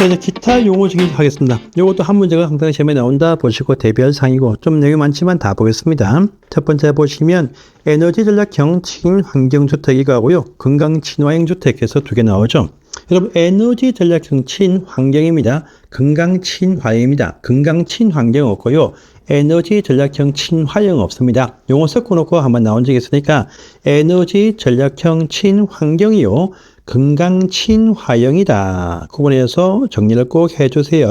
자, 이제 기타 용어 중에 하겠습니다. 이것도 한 문제가 상당히 시험에 나온다 보시고 대비할 사항이고 좀 내용이 많지만 다 보겠습니다. 첫 번째 보시면 에너지 전략형 친환경 주택이가 하고요. 건강 친화형 주택에서 두 개 나오죠. 여러분 에너지 전략형 친환경입니다. 건강 친화형입니다. 건강 친환경 없고요. 에너지 전략형 친화형 없습니다. 용어 섞어놓고 한번 나온 적이 있으니까 에너지 전략형 친환경이요. 건강 친화형이다. 구분해서 정리를 꼭 해주세요.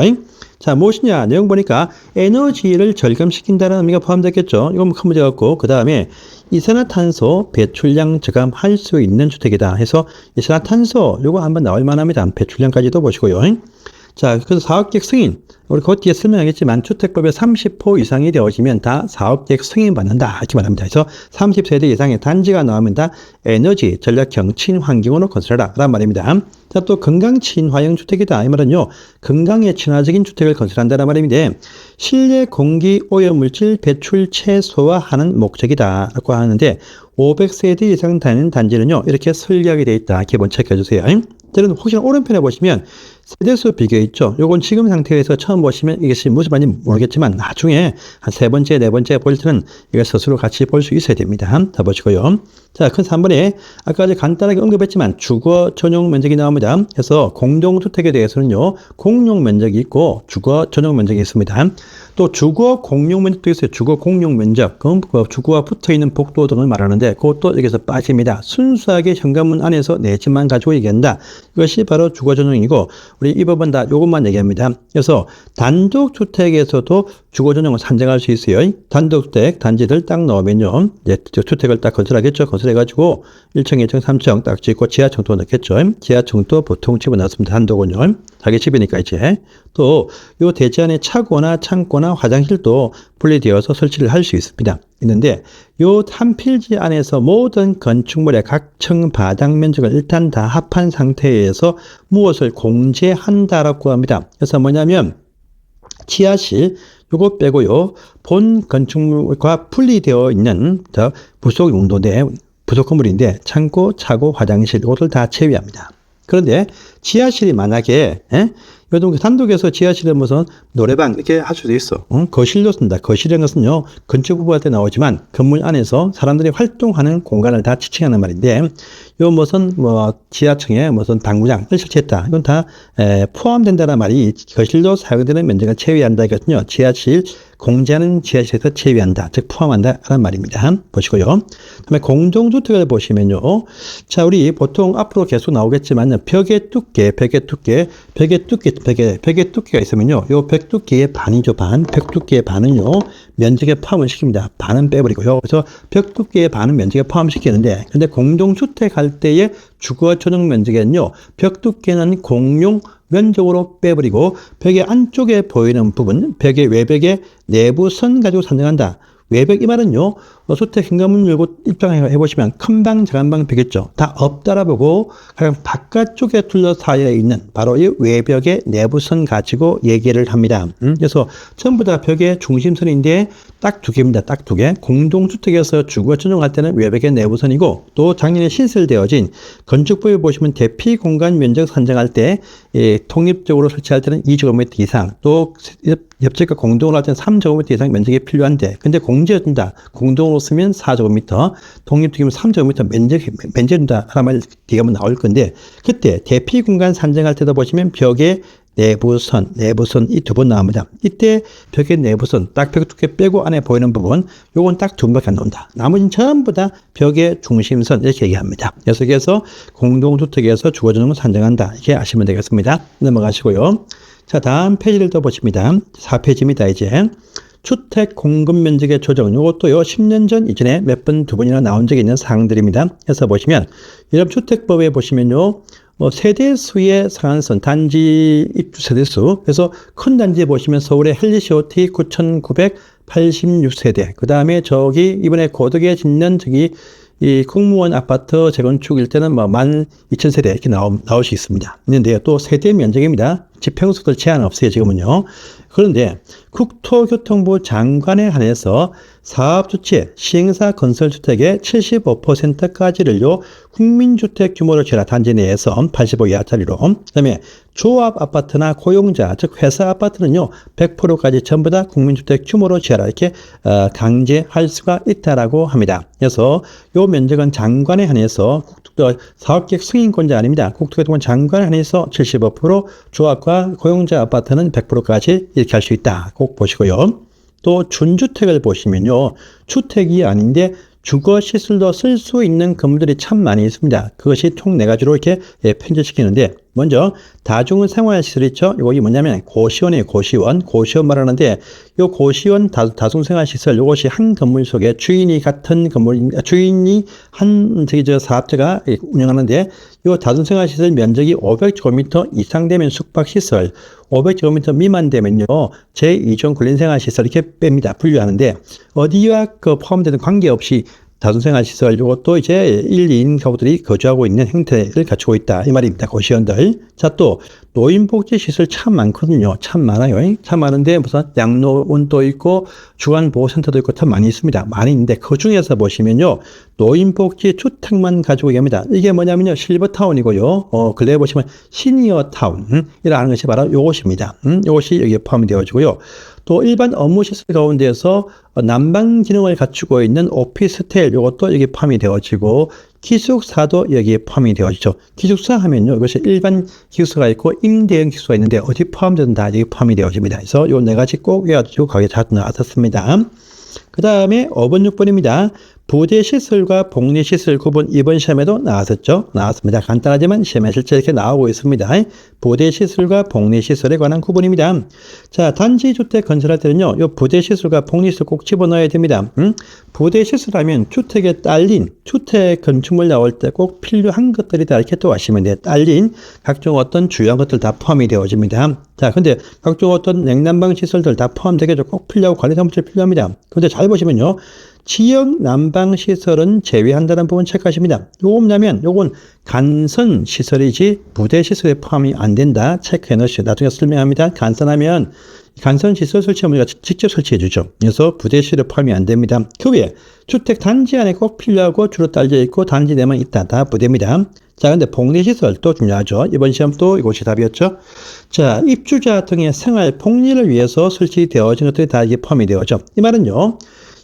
자, 무엇이냐? 내용 보니까 에너지를 절감시킨다는 의미가 포함되겠죠. 이건 큰 문제 같고, 그 다음에 이산화탄소 배출량 저감할 수 있는 주택이다. 해서 이산화탄소, 요거 한번 나올 만합니다. 배출량까지도 보시고요. 자, 그래서 사업계획 승인. 우리 그 뒤에 설명하겠지만 주택법에 30호 이상이 되어지면 다 사업계획 승인 받는다. 이렇게 말합니다. 그래서 30세대 이상의 단지가 나오면 다 에너지 전략형 친환경으로 건설하라. 라는 말입니다. 자, 또 건강 친화형 주택이다. 이 말은요, 건강에 친화적인 주택을 건설한다는 말입니다. 실내 공기 오염 물질 배출 최소화하는 목적이다. 라고 하는데, 500세대 이상 다니는 단지는요, 이렇게 설계하게 되어 있다. 기본 체크해 주세요. 저는 혹시나 오른편에 보시면 세대수 비교 있죠. 요건 지금 상태에서 처음 보시면 이것이 무슨 말인지 모르겠지만 나중에 한 세 번째, 네 번째 볼 때는 이거 스스로 같이 볼 수 있어야 됩니다. 자, 보시고요. 자, 큰 3번에 아까 간단하게 언급했지만 주거 전용 면적이 나옵니다. 그래서 공동주택에 대해서는요, 공용 면적이 있고 주거 전용 면적이 있습니다. 또 주거 공용 면적도 있어요. 주거 공용 면적. 그건 그 주거와 붙어 있는 복도 등을 말하는데 그것도 여기서 빠집니다. 순수하게 현관문 안에서 내 집만 가지고 얘기한다. 이것이 바로 주거 전용이고 우리 이 법은 다 이것만 얘기합니다. 그래서 단독 주택에서도 주거 전용을 산정할 수 있어요. 단독 주택 단지를 딱 넣으면요. 이제 주택을 딱 건설하겠죠. 건설해 가지고 1층, 2층, 3층 딱 짓고 지하층도 넣겠죠. 지하층도 보통 집어넣습니다. 단독은요. 자기 집이니까 이제 또요 안에 차고나 창고나 화장실도 분리되어서 설치를 할 수 있습니다. 있는데 요 한 필지 안에서 모든 건축물의 각층 바닥 면적을 일단 다 합한 상태에서 무엇을 공제한다라고 합니다. 그래서 뭐냐면 지하실 요거 빼고요. 본 건축물과 분리되어 있는 저 부속 용도대 부속 건물인데 창고, 차고, 화장실 이것을 다 제외합니다. 그런데 지하실이 만약에 예? 요즘 단독에서 지하실에 무슨 노래방 이렇게 할 수도 있어. 응? 거실로 쓴다. 거실이라는 것은요 건축부부한테 나오지만 건물 안에서 사람들이 활동하는 공간을 다 지칭하는 말인데 요 무슨 뭐 지하층에 무슨 당구장을 설치했다. 이건 다 에, 포함된다는 말이 거실로 사용되는 면적을 제외한다 이거든요. 지하실 공제하는 지하실에서 제외한다. 즉 포함한다 라는 말입니다. 보시고요. 그다음에 공동주택을 보시면요. 자, 우리 보통 앞으로 계속 나오겠지만 벽의 두께, 벽의 두께, 벽의 두께, 벽의 벽의 두께가 있으면요. 요벽 두께의 반이죠. 반. 벽 두께의 반은요. 면적에 포함을 시킵니다. 반은 빼버리고요. 그래서 벽 두께의 반은 면적에 포함시키는데 근데 공동주택 할 때의 주거 전용 면적에는요. 벽 두께는 공용 면적으로 빼버리고 벽의 안쪽에 보이는 부분, 벽의 외벽의 내부 선 가지고 산정한다. 외벽 이 말은요, 어, 주택 현관문 열고 입장해 보시면 큰 방, 작은 방 벽있죠. 다 없다라 보고 가장 바깥쪽에 둘러싸여 있는 바로 이 외벽의 내부선 가지고 얘기를 합니다. 음? 그래서 전부 다 벽의 중심선인데 딱 두 개입니다. 딱 두 개. 공동주택에서 주거 전용할 때는 외벽의 내부선이고 또 작년에 신설되어진 건축법에 보시면 대피 공간 면적 산정할 때 예, 독립적으로 설치할 때는 2제곱미터 이상 또 옆집과 공동으로 할 때는 3제곱미터 이상 면적이 필요한데 근데 공제해준다. 공동으로 쓰면 4제곱미터, 독립적이면 3제곱미터 면적, 뒤에 한번 나올 건데 그때 대피 공간 산정할 때도 보시면 벽에 내부선, 내부선 이 두 번 나옵니다. 이때 벽의 내부선, 딱 벽 두께 빼고 안에 보이는 부분, 요건 딱 두 번밖에 안 나온다. 나머지는 전부 다 벽의 중심선 이렇게 얘기합니다. 계속해서 공동주택에서 주거전용을 산정한다. 이렇게 아시면 되겠습니다. 넘어가시고요. 자, 다음 페이지를 또 보십니다. 4페이지입니다, 이제. 주택 공급 면적의 조정. 이것도요, 10년 전 이전에 몇 번, 두 번이나 나온 적이 있는 사항들입니다. 그래서 보시면, 여러분 주택법에 보시면요, 뭐 세대 수의 상한선, 단지 입주 세대 수. 그래서 큰 단지에 보시면 서울의 헬리시오티 9,986세대. 그 다음에 저기 이번에 고덕에 짓는 저기 이 공무원 아파트 재건축일 때는 뭐 12,000세대 이렇게 나오, 나올 수 있습니다. 있는데요. 또 세대 면적입니다. 지평수도 제한 없어요, 지금은요. 그런데 국토교통부 장관에 한해서 사업주체 시행사 건설주택의 75%까지를요, 국민주택 규모로 제라 단지 내에서 85 이하짜리로. 그 다음에 조합 아파트나 고용자, 즉 회사 아파트는요, 100%까지 전부 다 국민주택 규모로 제라 이렇게 어, 강제할 수가 있다라고 합니다. 그래서 요 면적은 장관에 한해서 국토 사업계획 승인권자 아닙니다. 국토교통부 장관에 한해서 75% 조합과 고용자 아파트는 100%까지 이렇게 할 수 있다. 꼭 보시고요. 또 준주택을 보시면요. 주택이 아닌데 주거 시설도 쓸수 있는 건물들이 참 많이 있습니다. 그것이 총 네 가지로 이렇게 예, 편제시키는데 먼저 다중생활시설 있죠. 이것이 뭐냐면 고시원이에요. 고시원. 고시원 말하는데 이 고시원 다, 다중 생활시설 이것이 한 건물 속에 주인이 같은 건물 주인이 한 저기 저 사업자가 운영하는데 이 다중 생활시설 면적이 500제곱미터 이상 되면 숙박시설 500제곱미터 미만 되면요 제2종 근린생활시설 이렇게 뺍니다. 분류하는데 어디와 그 포함되는 관계없이 다중생활 시설 이것도 이제 1, 2인 가구들이 거주하고 있는 형태를 갖추고 있다 이 말입니다. 고시원들. 자 또 노인복지 시설 참 많거든요. 참 많아요. 참 많은데 무슨 양로원도 있고 주간보호센터도 있고 참 많이 있습니다. 많이 있는데 그 중에서 보시면요. 노인복지 주택만 가지고 얘기합니다. 이게 뭐냐면요. 실버타운이고요. 어, 근래 보시면 시니어타운 이라는 것이 바로 요것입니다. 음, 요것이 여기에 포함이 되어지고요. 또 일반 업무 시설 가운데서 난방 기능을 갖추고 있는 오피스텔 이것도 여기 포함이 되어지고 기숙사도 여기에 포함이 되어지죠. 기숙사 하면요. 이것이 일반 기숙사가 있고 임대형 기숙사가 있는데 어디 포함되든 다 여기 포함이 되어집니다. 그래서 요네 가지 꼭 외워두고 거기에 잘 나왔었습니다. 그 다음에 5번, 6번입니다. 부대 시설과 복리 시설 구분 이번 시험에도 나왔었죠. 나왔습니다. 간단하지만 시험에 실제 이렇게 나오고 있습니다. 부대 시설과 복리 시설에 관한 구분입니다. 자, 단지 주택 건설할 때는요. 요 부대 시설과 복리 시설 꼭 집어넣어야 됩니다. 음? 부대 시설하면 주택에 딸린 주택 건축물 나올 때 꼭 필요한 것들이 다 이렇게 또 아시면 돼요. 딸린 각종 어떤 주요한 것들 다 포함이 되어집니다. 자, 근데 각종 어떤 냉난방 시설들 다 포함되겠죠. 꼭 필요하고 관리 사무실 필요합니다. 근데 잘 보시면요. 지역 난방 시설은 제외한다는 부분 체크하십니다. 요거 뭐냐면 요건 간선 시설이지 부대 시설에 포함이 안 된다. 체크해 놓으시죠. 나중에 설명합니다. 간선하면 간선 시설 설치하면 우리가 직접 설치해 주죠. 그래서 부대 시설에 포함이 안 됩니다. 그 외에 주택 단지 안에 꼭 필요하고 주로 딸려 있고 단지 내만 있다. 다 부대입니다. 자, 근데 복리시설 또 중요하죠. 이번 시험 또 이것이 답이었죠. 자, 입주자 등의 생활 복리를 위해서 설치되어진 것들이 다 이게 포함이 되어죠. 이 말은요.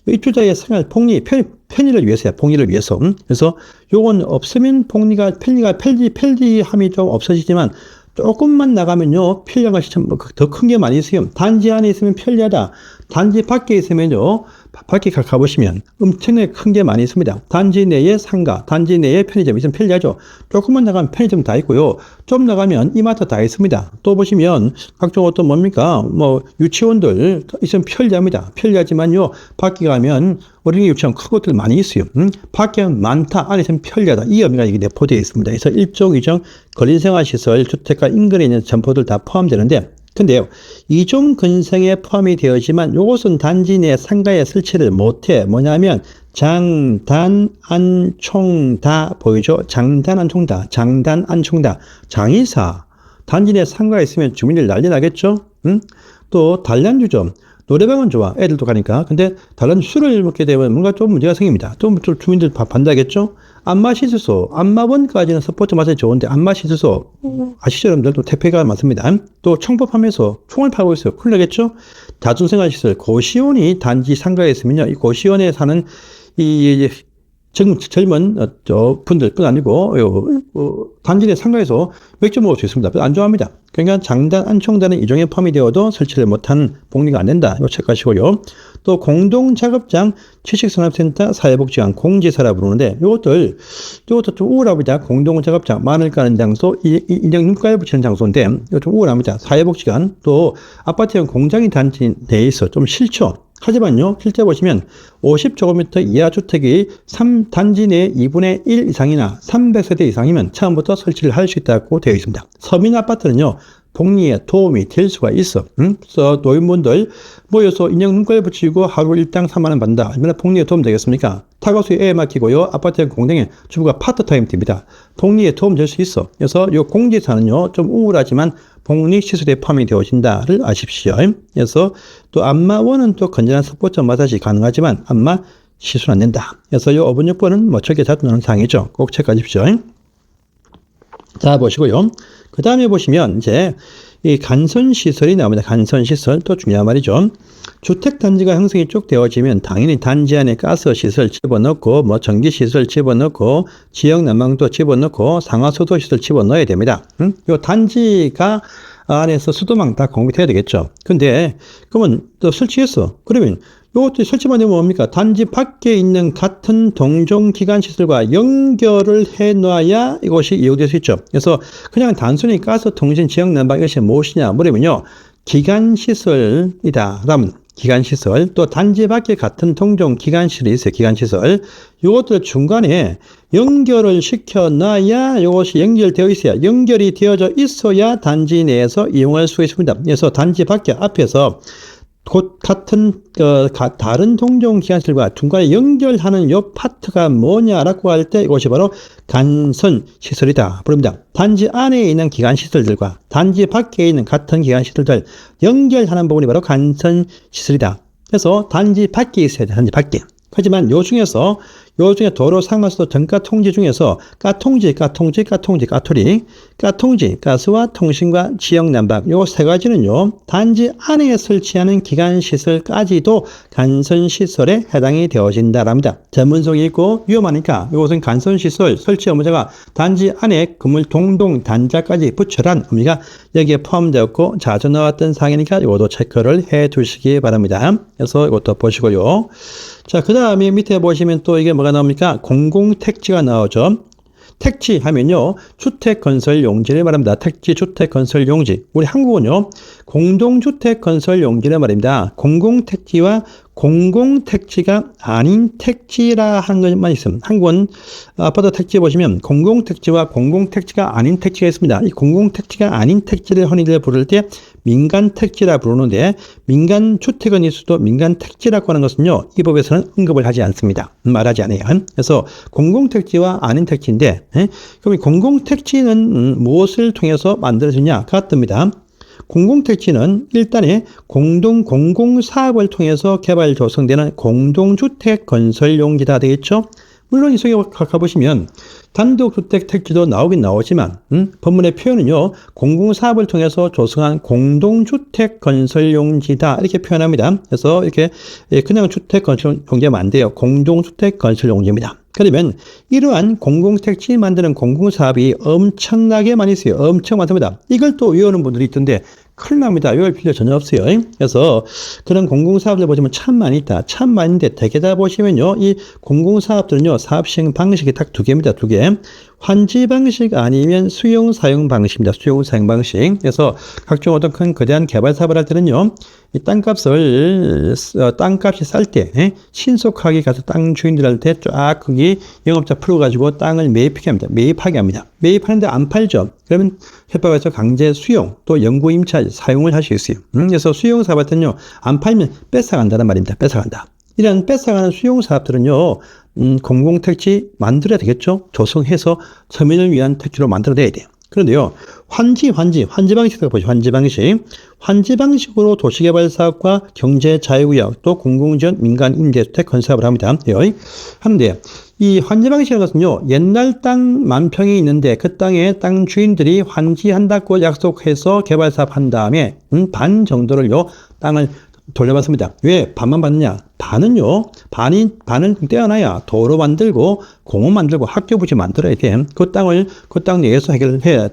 입주자의 생활 복리 편, 편의를 위해서야 복리를 위해서. 음? 그래서 요건 없으면 복리가 편리가 편리 편리함이 좀 없어지지만 조금만 나가면요 편리한 것이 참더 큰 게 많이 있어요. 단지 안에 있으면 편리하다. 단지 밖에 있으면요 밖에 가보시면 엄청나게 큰 게 많이 있습니다. 단지 내에 상가, 단지 내에 편의점 있으면 편리하죠. 조금만 나가면 편의점 다 있고요. 좀 나가면 이마트 다 있습니다. 또 보시면 각종 어떤 뭡니까? 뭐 유치원들 있으면 편리합니다. 편리하지만요. 밖에 가면 어린이 유치원 큰 것들 많이 있어요. 음? 밖에 많다, 안에 있으면 편리하다. 이 의미가 이게 내포되어 있습니다. 그래서 일종 이종 거린생활시설, 주택가 인근에 있는 점포들 다 포함되는데 근데요, 이종 근성에 포함이 되었지만 이것은 단지 내 상가에 설치를 못해. 뭐냐면 장단 안총다 보이죠? 장단 안총다, 장단 안총다, 장의사 단지 내 상가에 있으면 주민들 난리 나겠죠? 응? 또 단란주점 노래방은 좋아. 애들도 가니까. 근데 다른 술을 먹게 되면 뭔가 좀 문제가 생깁니다. 좀, 좀 주민들 반대하겠죠? 안마 시술소. 안마원까지는 스포츠 맛이 좋은데 안마 시술소. 아시죠? 여러분들 또 대표가 많습니다. 또 청법하면서 총을 파고 있어요. 큰일 나겠죠? 다중생활시설. 고시원이 단지 상가에 있으면요. 이 고시원에 사는 이 젊, 젊은 어, 저 분들뿐 아니고 요, 어, 단지 내 상가에서 맥주 먹을 수 있습니다. 안 좋아합니다. 그러니까 장단, 안총단은 이종에 포함이 되어도 설치를 못한 복리가 안 된다. 이거 체크하시고요. 또 공동작업장, 취식산업센터, 사회복지관, 공지사라 부르는데 이것들 이것도 좀 우울합니다. 공동작업장, 마늘 까는 장소, 인형 눈가에 붙이는 장소인데 이거 좀 우울합니다. 사회복지관, 또 아파트형 공장이 단지 내에 있어 좀 싫죠. 하지만요, 실제 보시면 50제곱미터 이하 주택이 3단지 내 2분의 1 이상이나 300세대 이상이면 처음부터 설치를 할 수 있다고 되어 있습니다. 서민 아파트는요, 복리에 도움이 될 수가 있어. 응? 그래서 노인분들 모여서 인형 눈깔 붙이고 하루 일당 3만 원 받는다. 얼마나 복리에 도움 되겠습니까? 타가수에 애 맡기고요. 아파트 공동에 주부가 파트타임 됩니다. 복리에 도움 될 수 있어. 그래서 요 공지사는요. 좀 우울하지만 복리 시술에 포함이 되어진다를 아십시오. 그래서 또 안마원은 또 건전한 스포츠 마사지 가능하지만 안마 시술 안 된다. 그래서 요 5분 6번은 뭐 적게 잡는 사항이죠. 꼭 체크하십시오. 자, 보시고요. 그 다음에 보시면 이제 이 간선 시설이 나옵니다. 간선 시설 또 중요한 말이죠. 주택 단지가 형성이 쭉 되어지면 당연히 단지 안에 가스 시설 집어넣고 뭐 전기 시설 집어넣고 지역 난방도 집어넣고 상하 수도 시설 집어넣어야 됩니다. 응? 요 단지가 안에서 수도망 다 공급해야 되겠죠. 근데 그러면 또 설치했어. 그러면 요것도 설치만 되면 뭡니까? 단지 밖에 있는 같은 동종 기관 시설과 연결을 해 놔야 이것이 이용될 수 있죠. 그래서 그냥 단순히 가스 통신 지역 난방 이것이 무엇이냐 물으면요. 기관 시설이다. 라면 기관 시설 또 단지 밖에 같은 동종 기관 시설이 있어요. 기관 시설. 요것들 중간에 연결을 시켜 놔야 이것이 연결되어 있어야 연결이 되어져 있어야 단지 내에서 이용할 수 있습니다. 그래서 단지 밖에 앞에서 곧 같은 어, 가, 다른 동종 기관실과 중간에 연결하는 요 파트가 뭐냐라고 할 때 이것이 바로 간선 시설이다 부릅니다. 단지 안에 있는 기관 시설들과 단지 밖에 있는 같은 기관 시설들 연결하는 부분이 바로 간선 시설이다. 그래서 단지 밖에 있어야 돼. 단지 밖에. 하지만 요 중에서 요 중에 도로 상가수도 전가 통지 중에서 가통지, 가통지, 가통지, 가토리, 가통지, 가스와 통신과 지역 난방 요 세 가지는요. 단지 안에 설치하는 기관 시설까지도 간선 시설에 해당이 되어진다랍니다. 전문성이 있고 위험하니까 이것은 간선 시설 설치 업무자가 단지 안에 건물 동동 단자까지 붙여란 의미가 여기에 포함되었고 자주 나왔던 상이니까 이것도 체크를 해 두시기 바랍니다. 그래서 이것도 보시고요. 자, 그 다음에 밑에 보시면 또 이게 뭐가 나옵니까? 공공택지가 나오죠. 택지 하면요. 주택 건설 용지를 말합니다. 택지 주택 건설 용지. 우리 한국은요. 공동주택 건설 용지를 말입니다. 공공택지와 공공택지가 아닌 택지라 하는 것만 있습니다. 한국은 아파트 택지 보시면 공공택지와 공공택지가 아닌 택지가 있습니다. 이 공공택지가 아닌 택지를 흔히들 부를 때 민간택지라 부르는데 민간주택은 있어도 민간택지라고 하는 것은요. 이 법에서는 언급을 하지 않습니다. 말하지 않아요. 그래서 공공택지와 아닌 택지인데 예? 그럼 공공택지는 음, 무엇을 통해서 만들어지냐? 같습니다. 공공택지는 일단에 공동 공공사업을 통해서 개발 조성되는 공동주택 건설 용지다 되겠죠. 물론 이 속에 가보시면 단독주택 택지도 나오긴 나오지만 음? 법문의 표현은요 공공사업을 통해서 조성한 공동주택 건설 용지다 이렇게 표현합니다. 그래서 이렇게 예, 그냥 주택 건설 용지면 안 돼요. 공동주택 건설 용지입니다. 그러면 이러한 공공택지 만드는 공공사업이 엄청나게 많이 있어요. 엄청 많습니다. 이걸 또 외우는 분들이 있던데 큰일 납니다. 외울 필요 전혀 없어요. 그래서 그런 공공사업들 보시면 참 많이 있다. 참 많은데 대개 다 보시면요. 이 공공사업들은요. 사업 시행 방식이 딱 두 개입니다. 두 개. 환지 방식 아니면 수용 사용 방식입니다. 수용 사용 방식. 그래서 각종 어떤 큰 거대한 개발 사업을 할 때는요. 이 땅값을 어, 땅값이 쌀 때 신속하게 가서 땅 주인들한테 쫙 거기 영업자 풀어가지고 땅을 매입하게 합니다. 매입하게 합니다. 매입하는데 안 팔죠. 그러면 협박에서 강제 수용 또 연구 임차 사용을 있어요. 음, 그래서 수용 사업 할때는요. 안 팔면 뺏어간다는 말입니다. 뺏어간다. 이런 뺏어가는 수용 사업들은요, 음, 공공택지 만들어야 되겠죠? 조성해서 서민을 위한 택지로 만들어내야 돼요. 그런데요, 환지, 환지, 환지 방식을 보죠. 환지 방식. 환지 방식으로 도시개발 사업과 경제 자유구역 또 공공지원 민간 임대주택 건설을 합니다. 예. 하는데 이 환지 방식이라는 것은요, 옛날 땅 만 평이 있는데 그 땅에 땅 주인들이 환지한다고 약속해서 개발 사업 한 다음에 음, 반 정도를요, 땅을 돌려받습니다. 왜 반만 받느냐? 반은요, 반이, 반은 떼어놔야 도로 만들고 공원 만들고 학교 부지 만들어야 돼. 그 땅을, 그 땅 내에서 해결해야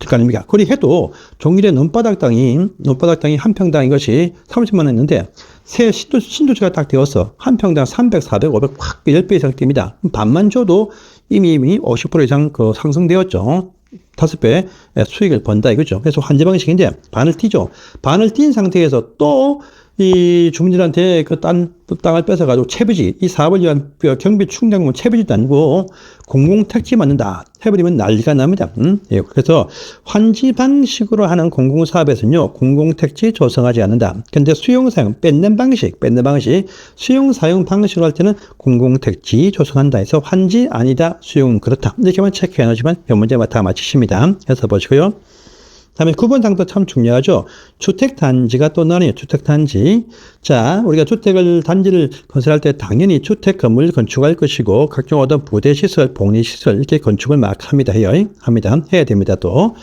될거 아닙니까? 그리 해도 종일의 논바닥 땅이, 논바닥 땅이 한 평당 이것이 30만 원 했는데 새 신도, 신도시가 딱 되어서 한 평당 300, 400, 500 확 10배 이상 뜁니다. 반만 줘도 이미 이미 50% 이상 그 상승되었죠. 다섯 배 수익을 번다 이거죠. 그래서 환지 방식인데 반을 띄죠. 반을 띈 상태에서 또 이 주민들한테 그 땅, 땅을 뺏어가지고 채비지, 이 사업을 위한 그 경비 충당금 채비지도 아니고 공공택지 만든다. 해버리면 난리가 납니다. 음? 예, 그래서 환지 방식으로 하는 공공사업에서는요, 공공택지 조성하지 않는다. 근데 수용사용, 뺏는 방식, 뺏는 방식, 수용사용 방식으로 할 때는 공공택지 조성한다 해서 환지 아니다, 수용 그렇다. 이렇게만 체크해 놓으시면 이 문제 다 맞히십니다. 해서 보시고요. 다음에 9번 상도 참 중요하죠. 주택단지가 또 나뉘어요. 주택단지. 자, 우리가 주택을, 단지를 건설할 때 당연히 주택 건물 건축할 것이고, 각종 어떤 부대시설, 복리시설, 이렇게 건축을 막 합니다. 해요. 합니다. 해야 됩니다. 또.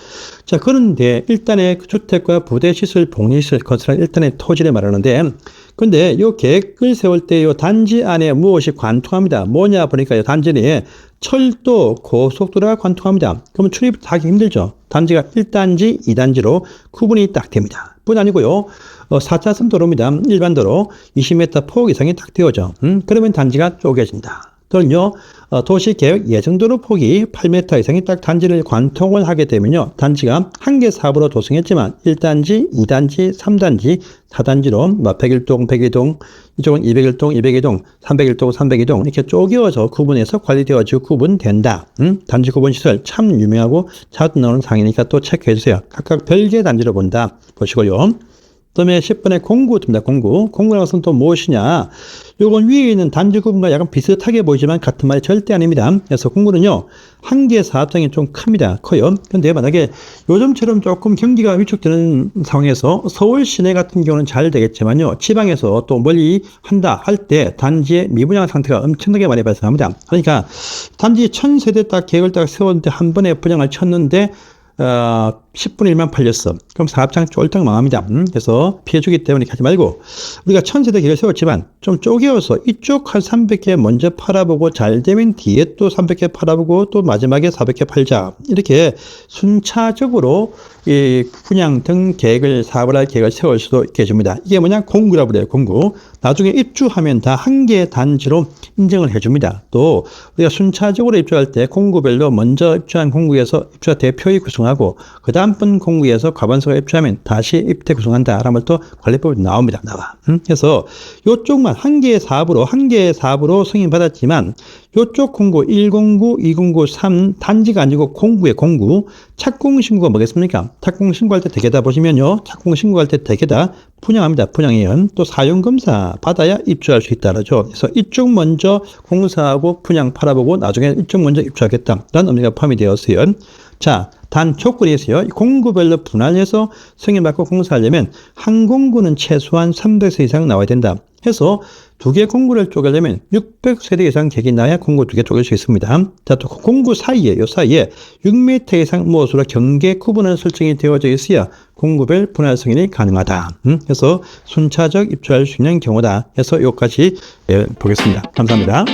자, 그런데 일단의 그 주택과 부대 시설, 복리시설 건설할 일단의 토지를 말하는데, 근데 요 계획을 세울 때요 단지 안에 무엇이 관통합니다. 뭐냐 보니까 요 단지 내에 철도, 고속도로가 관통합니다. 그러면 출입하기 힘들죠. 단지가 1단지, 2단지로 구분이 딱 됩니다. 뿐 아니고요. 어, 4차선 도로입니다. 일반 도로 20m 폭 이상이 딱 되어져. 음, 그러면 단지가 쪼개진다. 또는요, 어, 도시 계획 예정도로 폭이 8m 이상이 딱 단지를 관통을 하게 되면요, 단지가 한 개 사업으로 조성했지만 1단지, 2단지, 3단지, 4단지로 뭐 101동, 102동, 이쪽은 201동, 202동, 301동, 302동 이렇게 쪼개어서 구분해서 관리되어지고 구분된다. 음? 단지 구분 시설 참 유명하고 자주 나오는 상이니까 또 체크해 주세요. 각각 별개 단지로 본다. 보시고요. 그다음에 10번에 공구입니다. 공구. 공구라는 것은 또 무엇이냐? 요건 위에 있는 단지 구분과 약간 비슷하게 보이지만 같은 말이 절대 아닙니다. 그래서 공구는요. 한 개의 사업장이 좀 큽니다. 커요. 근데 만약에 요즘처럼 조금 경기가 위축되는 상황에서 서울 시내 같은 경우는 잘 되겠지만요. 지방에서 또 멀리 한다 할 때 단지의 미분양 상태가 엄청나게 많이 발생합니다. 그러니까 단지 천 세대 딱 계획을 딱 세웠는데 한 번에 분양을 쳤는데 어, 10분의 1만 팔렸어. 그럼 사업장 쫄딱 망합니다. 음, 그래서 피해주기 때문에 하지 말고 우리가 천세대 계획을 세웠지만 좀 쪼개어서 이쪽 한 300개 먼저 팔아보고 잘 되면 뒤에 또 300개 팔아보고 또 마지막에 400개 팔자. 이렇게 순차적으로 이 분양 등 계획을 사업을 할 계획을 세울 수도 있게 해줍니다. 이게 뭐냐 공구라고 그래요. 공구. 나중에 입주하면 다 한 개의 단지로 인정을 해줍니다. 또 우리가 순차적으로 입주할 때 공구별로 먼저 입주한 공구에서 입주자 대표의 구성하고 그 다음 번 공구에서 과반수가 입주하면 다시 입대 구성한다. 라는 또 관리법이 나옵니다. 나와. 음? 그래서 요쪽만 한 개의 사업으로 한 개의 사업으로 승인받았지만 요쪽 공구 1공구, 2공구, 3 단지가 아니고 공구의 공구 착공 신고가 뭐겠습니까? 착공 신고할 때 대개다 보시면요. 착공 신고할 때 대개다 분양합니다. 분양이요. 또 사용 검사 받아야 입주할 수 있다라죠. 그래서 이쪽 먼저 공사하고 분양 팔아보고 나중에 이쪽 먼저 입주하겠다 라는 의미가 포함이 되었어요. 자, 단 조건이 있어요. 공구별로 분할해서 승인받고 공사하려면 한 공구는 최소한 300세 이상 나와야 된다. 해서 두 개 공구를 쪼개려면 600세대 이상 객이 나야 공구 두 개 쪼갤 수 있습니다. 자, 또 공구 사이에, 요 사이에 6m 이상 무엇으로 경계 구분을 설정이 되어져 있어야 공구별 분할 승인이 가능하다. 음? 그래서 순차적 입주할 수 있는 경우다. 해서 여기까지 예, 보겠습니다. 감사합니다.